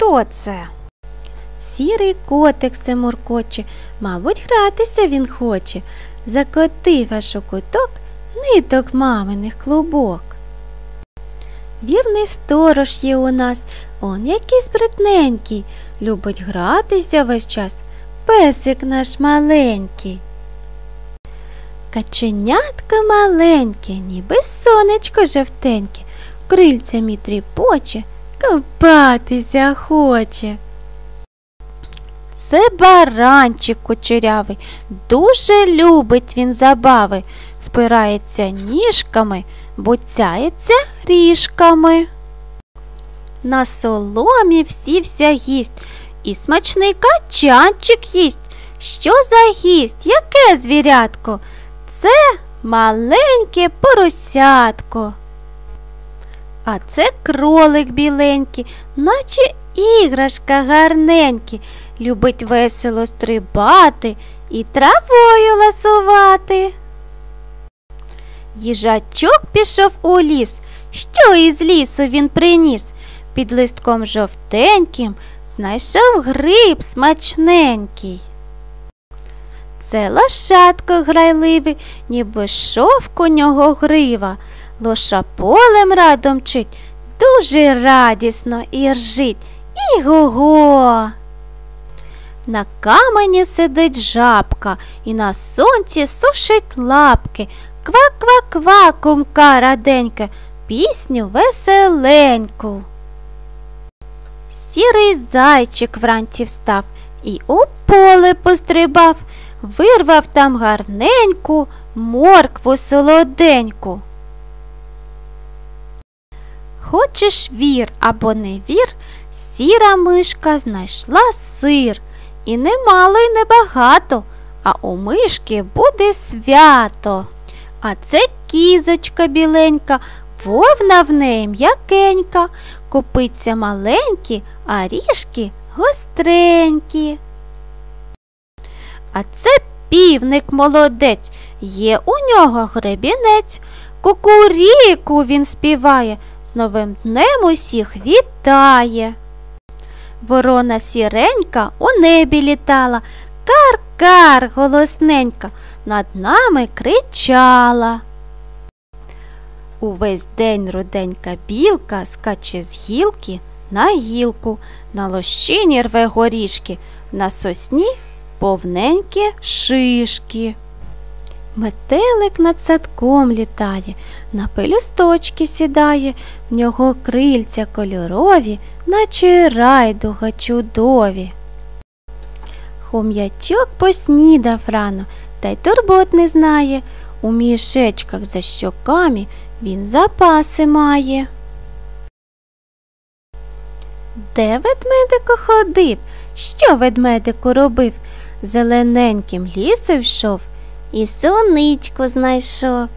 Хто це? Сірий котик се муркоче, мабуть, гратися він хоче. Закотив аж у куток ниток маминих клубок. Вірний сторож є у нас, он який спритненький, любить гратися весь час, песик наш маленький. Каченятко маленьке, ніби сонечко жовтеньке, крильцями тріпоче, копатися хоче. Це баранчик кучерявий, дуже любить він забави, впирається ніжками, буцяється ріжками. На соломі всівся гість, і смачний качанчик їсть. Що за гість? Яке звірятко? Це маленьке поросятко. А це кролик біленький, наче іграшка гарненький, любить весело стрибати і травою ласувати. Їжачок пішов у ліс. Що із лісу він приніс? Під листком жовтеньким знайшов гриб смачненький. Це лошадко грайливе, ніби шовк у нього грива. Лоша полем радом мчить, дуже радісно і ржить. Іго-го. На камені сидить жабка і на сонці сушить лапки. Ква-ква-ква, кумка раденька, пісню веселеньку. Сірий зайчик вранці встав і у поле пострибав, вирвав там гарненьку моркву солоденьку. Хочеш вір або не вір, сіра мишка знайшла сир. І немало, й небагато, а у мишки буде свято. А це кізочка біленька, вовна в неї м'якенька, копиться маленькі, а ріжки гостренькі. А це півник молодець, є у нього гребінець, кукуріку він співає, з новим днем усіх вітає. Ворона сіренька у небі літала, кар-кар голосненька над нами кричала. Увесь день руденька білка скаче з гілки на гілку, на лощині рве горішки, на сосні повненькі шишки. Метелик над садком літає, на пелюсточки сідає, в нього крильця кольорові, наче райдуга чудові. Хом'ячок поснідав рано, та й турбот не знає. У мішечках за щоками він запаси має. Де ведмедико ходив? Що ведмедику робив? Зелененьким лісом йшов і соничку знайшов.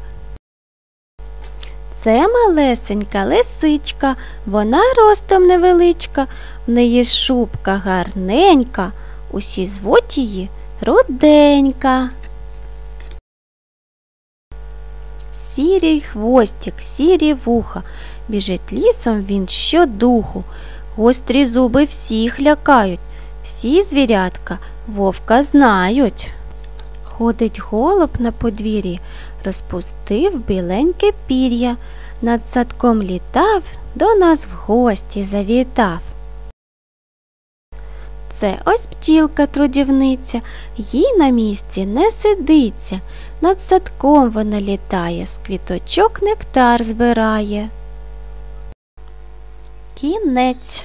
Це малесенька лисичка, вона ростом невеличка, в неї шубка гарненька, усі звуть її руденька. Сірий хвостик, сірі вуха, біжить лісом він щодуху. Гострі зуби всіх лякають, всі звірятка вовка знають. Ходить голуб на подвір'ї, розпустив біленьке пір'я, над садком літав, до нас в гості завітав. Це ось пчілка трудівниця, їй на місці не сидиться, над садком вона літає, з квіточок нектар збирає. Кінець